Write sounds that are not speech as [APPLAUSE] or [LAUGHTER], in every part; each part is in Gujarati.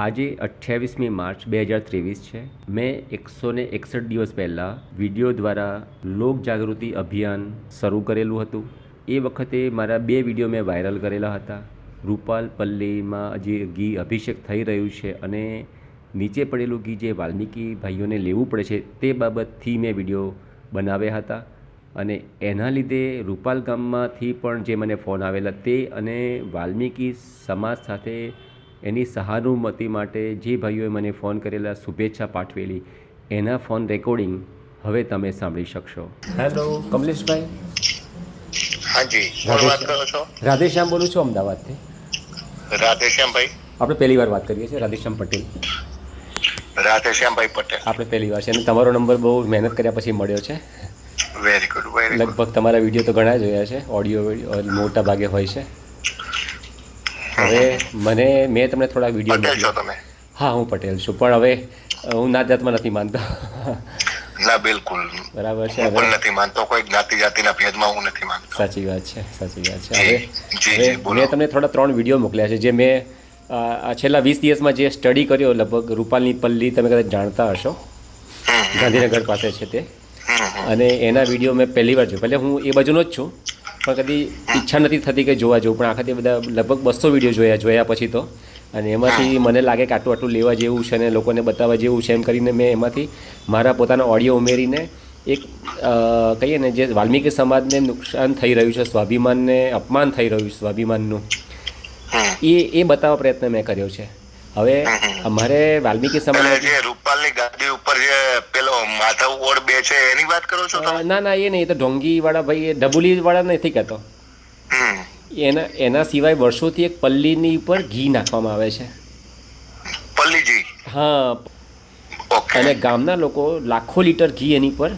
આજે અઠ્યાવીસમી માર્ચ બે હજાર ત્રેવીસ છે. મેં એકસો ને એકસઠ દિવસ પહેલાં વીડિયો દ્વારા લોક જાગૃતિ અભિયાન શરૂ કરેલું હતું. એ વખતે મારા બે વીડિયો મેં વાયરલ કરેલા હતા. રૂપાલ પલ્લીમાં જે ઘી અભિષેક થઈ રહ્યું છે અને નીચે પડેલું ઘી જે વાલ્મીકી ભાઈઓને લેવું પડે છે તે બાબતથી મેં વીડિયો બનાવ્યા હતા. અને એના લીધે રૂપાલ ગામમાંથી પણ જે મને ફોન આવેલા તે અને વાલ્મીકી સમાજ સાથે એની સહાનુમતિ માટે જે ભાઈઓએ મને ફોન કરેલા શુભેચ્છા પાઠવેલી એના ફોન રેકોર્ડિંગ હવે તમે સાંભળી શકશો. હેલો કમલેશભાઈ? હાજી વાત કરો છો? રાધેશ્યામ બોલું છું અમદાવાદથી. રાધેશ્યામભાઈ? આપણે પહેલી વાર વાત કરીએ છીએ રાધેશ્યામ પટેલ. રાધેશ્યામભાઈ પટેલ. આપણે પહેલી વાર છે અને તમારો નંબર બહુ મહેનત કર્યા પછી મળ્યો છે. વેરી ગુડ વેરી લગભગ તમારા વીડિયો તો ઘણા જોયા છે ઓડિયો મોટા ભાગે હોય છે. હવે [LAUGHS] મને મેં તમને થોડા વીડિયો પટેલ છો તમે? હા હું પટેલ છું. પણ હવે હું નાત જાતમાં નથી માનતો. [LAUGHS] ના બિલકુલ. બરાબર છે હું પણ નથી માનતો. કોઈ જ્ઞાતિ જાતિના ભેદમાં હું નથી માનતો. સાચી વાત છે સાચી વાત છે. હવે. મેં તમને થોડા ત્રણ વીડિયો મોકલ્યા છે જે મેં આ છેલ્લા વીસ દિવસમાં જે સ્ટડી કર્યો લગભગ રૂપાલની પલ્લી તમે કદાચ જાણતા હશો. ગાંધીનગર પાસે છે તે. અને એના વીડિયો મેં પહેલી વાર જોયો. પહેલે હું એ બાજુનો જ છું પણ કદી ઈચ્છા નથી થતી કે જોવા જવું પણ આખાથી બધા લગભગ બસો વીડિયો જોયા જોયા પછી તો. અને એમાંથી મને લાગે કે આટલું આટલું લેવા જેવું છે અને લોકોને બતાવવા જેવું છે એમ કરીને મેં એમાંથી મારા પોતાના ઓડિયો ઉમેરીને એક કહીએ ને જે વાલ્મીકી સમાજને નુકસાન થઈ રહ્યું છે સ્વાભિમાનને અપમાન થઈ રહ્યું છે સ્વાભિમાનનું. એ એ બતાવવા પ્રયત્ન મેં કર્યો છે. હવે અમારે વાલ્મીકી સમાજ જે રૂપાલની ગાદી ઉપર જે પેલો માધવ ઓડ બે છે એની વાત કરો છો તમે? ના ના એ નહીં તો ઢોંગી વાળા ભાઈ એ ડબુલી વાળા નથી કહેતો. હમ. એના એના સિવાય વર્ષોથી એક પલ્લીની ઉપર ઘી નાખવામાં આવે છે. પલ્લીજી? હા. અને ગામના લોકો લાખો લીટર ઘી એની પર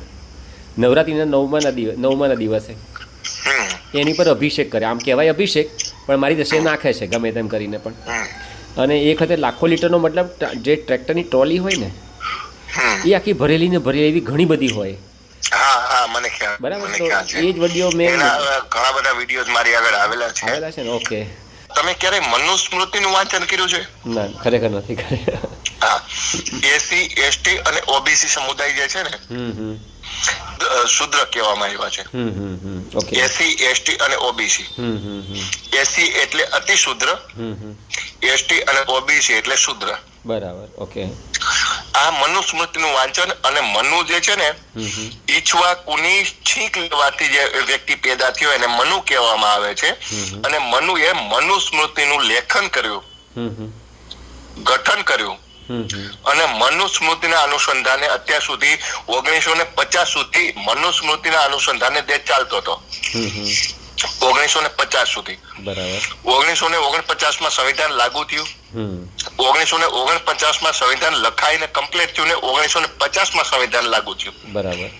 નવરાત્રિના નવમાના દિવસ નવમાના દિવસે એની પર અભિષેક કરે. આમ કહેવાય અભિષેક પણ મારી દ્રષ્ટિએ નાખે છે ગમે તેમ કરીને પણ. અને એ વખતે લાખો લીટરનો મતલબ જે ટ્રેક્ટરની ટ્રોલી હોય ને એ આખી ભરેલી ને ભરેલી એવી ઘણી બધી હોય. હા હા મને ખ્યાલ બરાબર? તો એ જ વીડિયો મેં ઘણા બધા વીડિયો મારી આગળ આવેલા છે. આવેલા છે ને? ઓકે. તમે ક્યારેય મનુસ્મૃતિનું વાંચન કર્યું છે? ના ખરેખર નથી કરે હા. એસી એસટી અને ઓબીસી સમુદાય જે છે ને હમ હમ. અ, શુદ્ર કહેવામાં આવ્યા છે. હમ હમ હમ. ઓકે એસી એસટી અને ઓબીસી હમ હમ હમ. એસી એટલે અતિ શુદ્ર એસટી અને ઓબીસી એટલે શુદ્ર. બરાબર ઓકે આ મનુસ્મૃતિનું વાંચન અને મનુ જે છે ને ઈચ્છવા કુની છીંક લેવાથી જે વ્યક્તિ પેદા થયો એને મનુ કહેવામાં આવે છે. અને મનુએ મનુસ્મૃતિનું લેખન કર્યું. ગઠન કર્યું. અને મનુસ્મૃતિના અનુસંધાને અત્યાર સુધી ઓગણીસો ને પચાસ સુધી મનુસ્મૃતિના અનુસંધાને દેશ ચાલતો હતો. ઓગણીસો ને પચાસ સુધી. બરાબર. ઓગણીસો ને ઓગણપચાસમાં સંવિધાન લાગુ થયું. ઓગણીસો ને ઓગણપચાસમાં સંવિધાન લખાઈને કમ્પ્લીટ થયું ને ઓગણીસો ને પચાસમાં સંવિધાન લાગુ થયું. બરાબર.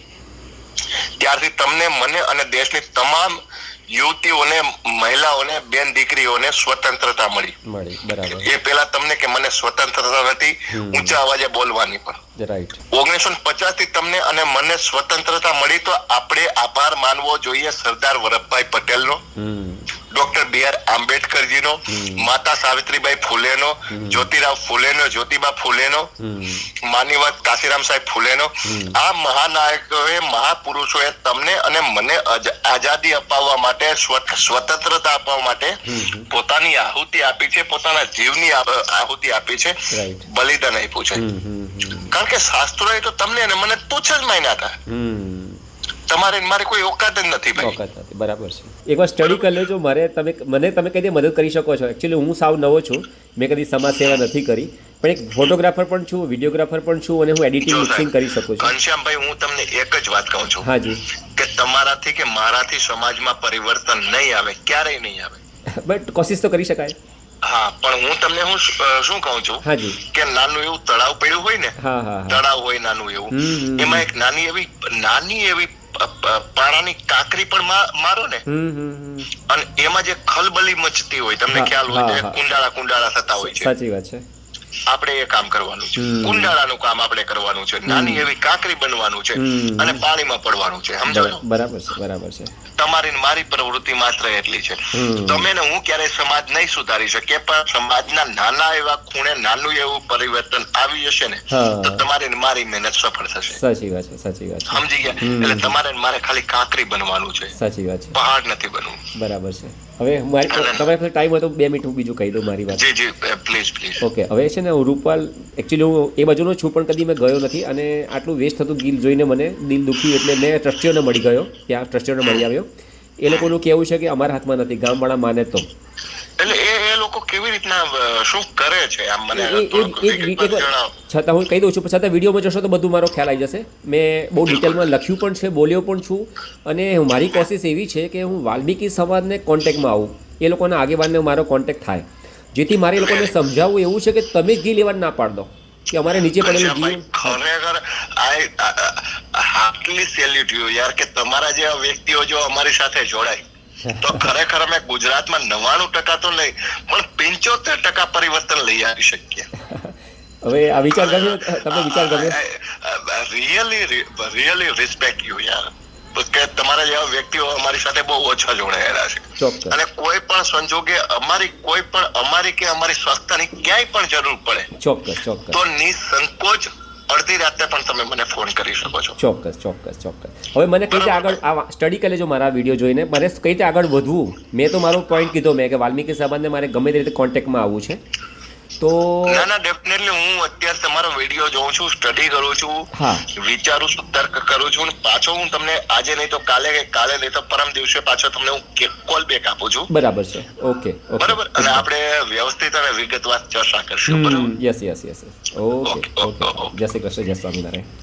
ત્યારથી તમને મને અને દેશની તમામ યુવતીઓને મહિલાઓને બેન દીકરીઓને સ્વતંત્રતા મળી. મળી બરાબર. એ પેલા તમને કે મને સ્વતંત્રતા નથી ઊંચા અવાજે બોલવાની પણ. રાઈટ ઓગણીસો પચાસથી તમને અને મને સ્વતંત્રતા મળી તો આપણે આભાર માનવો જોઈએ સરદાર વલ્લભભાઈ પટેલનો. હમ. ડોક્ટર બી આર આંબેડકરજીનો માતા સાવિત્રીબાઈ ફૂલેનો જ્યોતિરાવ ફૂલેનો જ્યોતિબા ફૂલેનો હમ. માનીવાદ કાશીરામ સાહેબ ફૂલેનો. આ મહાનાયકોએ મહાપુરુષોએ તમને અને મને આઝાદી અપાવવા માટે સ્વતંત્રતા અપાવવા માટે પોતાની આહુતિ આપી છે પોતાના જીવની આહુતિ આપી છે બલિદાન આપ્યું છે. કારણ કે શાસ્ત્રોએ તો તમને અને મને તુચ્છ જ માન્યા હતા. તમારે મારે કોઈ ઓકાત જ નથી ભાઈ. બરાબર છે. એકવાર સ્ટડી કરી લેજો. મારે તમે મને તમે કઈ રીતે મદદ કરી શકો છો? એકચ્યુઅલી હું સાવ નવો છું. મેં કદી સમાજ સેવા નથી કરી. પણ એક ફોટોગ્રાફર પણ છું વિડીયોગ્રાફર પણ છું અને હું એડિટિંગ મિક્સિંગ કરી શકું છું. ઘનશ્યામભાઈ હું તમને એક જ વાત કહું છું. હાજી કે તમારાથી કે મારાથી સમાજમાં પરિવર્તન નહીં આવે ક્યારેય નહીં આવે. બટ કોશિશ તો કરી શકાય. હા પણ હું તમને હું શું કહું છું? હાજી કે નાનું એવું તળાવ પડ્યું હોય ને તળાવ હોય નાનું એવું એમાં એક નાની એવી નાની એવી પ- કાકરી પણ મારો ને? અને એમાં જે ખલબલી મચતી હોય તમને ખ્યાલ હોય. કુંડાળા કુંડાળા થતા હોય છે. સાચી વાત છે. આપણે એ કામ કરવાનું છે. કુંડાળાનું કામ આપણે કરવાનું છે. નાની એવી કાંકરી બનવાનું છે અને પાણીમાં પડવાનું છે. સમજો બરાબર છે બરાબર છે. તમારી મારી પ્રવૃત્તિ માત્ર એટલી છે. તમે ને હું ક્યારેય સમાજ નહીં સુધારી શકે પણ સમાજના નાના એવા ખૂણે નાનું એવું પરિવર્તન આવી જશે ને તો તમારી મારી મહેનત સફળ થશે. સાચી વાત છે સાચી વાત સમજી ગયા? એટલે તમારે મારે ખાલી કાંકરી બનવાનું છે. સાચી વાત છે. પહાડ નથી બનવું. બરાબર છે. હવે મારી તમારે પાસે ટાઈમ હોય તો બે મિનિટ હું બીજું કહી દઉં મારી વાત. જી જી પ્લીઝ પ્લીઝ ઓકે હવે છે ને હું રૂપાલ એકચ્યુઅલી હું એ બાજુનો છું પણ કદી મેં ગયો નથી અને આટલું વેસ્ટ થતું ગીલ જોઈને મને દિલ દુખ્યું એટલે મેં ટ્રસ્ટીઓને મળી ગયો ત્યાં ટ્રસ્ટીઓને મળી આવ્યો. એ લોકોનું કહેવું છે કે અમારા હાથમાં નથી ગામવાળા માને તો. એટલે એ એ લોકો કેવી રીતના શું કરે છે આમ મને છતાં હું કહી દઉં છું પણ છતાં વિડીયોમાં જશો તો બધું મારો ખ્યાલ આવી જશે મેં બહુ ડિટેલમાં લખ્યું પણ છે બોલ્યો પણ છું અને મારી કોશિશ એવી છે કે હું વાલ્મીકી સમાજને કોન્ટેક્ટમાં આવું એ લોકોના આગેવાનને મારો કોન્ટેક્ટ થાય જેથી મારે એ લોકોને સમજાવવું એવું છે કે તમે ઘી લેવા ના પાડ દો કે અમારે નીચે પડેલું ઘી ખરેખર આઈ હાર્ટલી સેલ્યુટ યુ યાર કે તમારા જેવા વ્યક્તિઓ જો અમારી સાથે જોડાય તો ખરેખર અમે ગુજરાતમાં નવાણું ટકા તો નહીં પણ પંચોતેર ટકા પરિવર્તન લઈ આવી શકીએ. હવે આ વિચાર ગમ્યો તમને વિચાર ગમ્યો રિયલી રિયલી રિસ્પેક્ટ યુ યાર. કે તમારા જેવા વ્યક્તિઓ અમારી સાથે બહુ ઓછા જોડાયેલા છે. અને કોઈ પણ સંજોગે અમારી કોઈ પણ અમારી કે અમારી સંસ્થાની ક્યાંય પણ જરૂર પડે ચોક્કસ ચોક્કસ. તો નિસંકોચ અડધી રાતે પણ તમે મને ફોન કરી શકો છો. ચોક્કસ ચોક્કસ ચોક્કસ. હવે મને કઈ રીતે આગળ આ સ્ટડી કરી લેજો મારા વીડિયો જોઈને. મારે કઈ રીતે આગળ વધવું? મેં તો મારો પોઈન્ટ કીધો મેં કે વાલ્મીકી સાહેબને મારે ગમે તે રીતે કોન્ટેક્ટમાં આવવું છે. તો ના ના ડેફિનેટલી હું અત્યારે તમારો વીડિયો જોઉં છું સ્ટડી કરું છું વિચારું છું તર્ક કરું છું અને પાછો હું તમને આજે નહીં તો કાલે કાલે નહીં તો પરમ દિવસે પાછો તમને હું કોલ બેક આપું છું. બરાબર છે. ઓકે બરાબર? અને આપણે વ્યવસ્થિત અને વિગતવાર ચર્ચા કરશું. બરાબર? Yes yes yes okay okay, okay okay, okay. જય શ્રી કૃષ્ણ જય સ્વામિનારાયણ.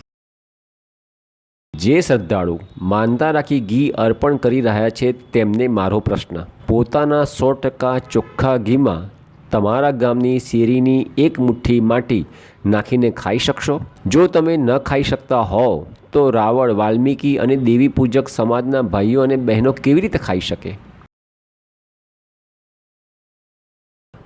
જે શ્રદ્ધાળુ માનતા રાખી ઘી અર્પણ કરી રહ્યા છે તેમને મારો પ્રશ્ન. પોતાના સો ટકા ચોખ્ખા ઘીમાં તમારા ગામની શેરીની એક મુઠ્ઠી માટી નાખીને ખાઈ શકશો? જો તમે ન ખાઈ શકતા હોવ, તો રાવળ, વાલ્મીકી અને દેવી પૂજક સમાજના ભાઈઓ અને બહેનો કેવી રીતે ખાઈ શકે?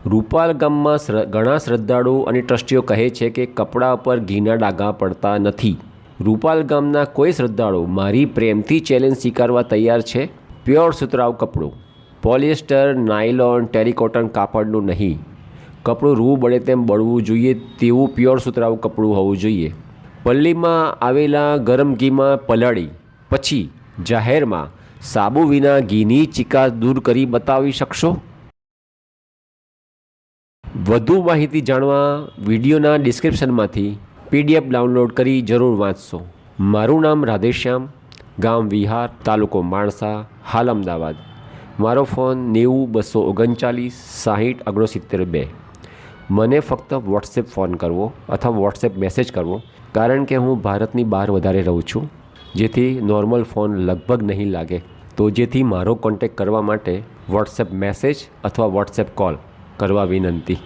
રૂપાલ ગામમાં ઘણા શ્રદ્ધાળુઓ અને ટ્રસ્ટીઓ કહે છે કે કપડા પર ઘીના ડાઘા પડતા નથી. રૂપાલ ગામના કોઈ શ્રદ્ધાળુ મારી પ્રેમથી ચેલેન્જ સ્વીકારવા તૈયાર છે? પ્યોર સુતરાઉ કપડું. પોલિએસ્ટર નાયલોન ટેરિકોટન કાપડનું નહીં. કપડું રૂ બળે તેમ બળવું જોઈએ તેવું પ્યોર સુતરાઉ કપડું હોવું જોઈએ. પલ્લીમાં આવેલા ગરમ ઘીમાં પલાળી, પછી જાહેરમાં સાબુ વિના ઘીની ચિકાસ દૂર કરી બતાવી શકશો? વધુ માહિતી જાણવા વિડીયોના ડિસ્ક્રિપ્શનમાંથી પીડીએફ ડાઉનલોડ કરી જરૂર વાંચશો. મારું નામ રાધેશ્યામ, ગામ વિહાર, તાલુકો માણસા, હાલ અમદાવાદ. મારો ફોન નેવું બસો ઓગણચાલીસ સાહીઠ ઓગણસિત્તેર બે. મને ફક્ત વોટ્સએપ ફોન કરવો અથવા વોટ્સએપ મેસેજ કરવો, કારણ કે હું ભારતની બહાર વધારે રહું છું. જેથી નોર્મલ ફોન લગભગ નહીં લાગે. તો જેથી મારો કોન્ટેક કરવા માટે વોટ્સએપ મેસેજ અથવા વોટ્સએપ કોલ કરવા વિનંતી.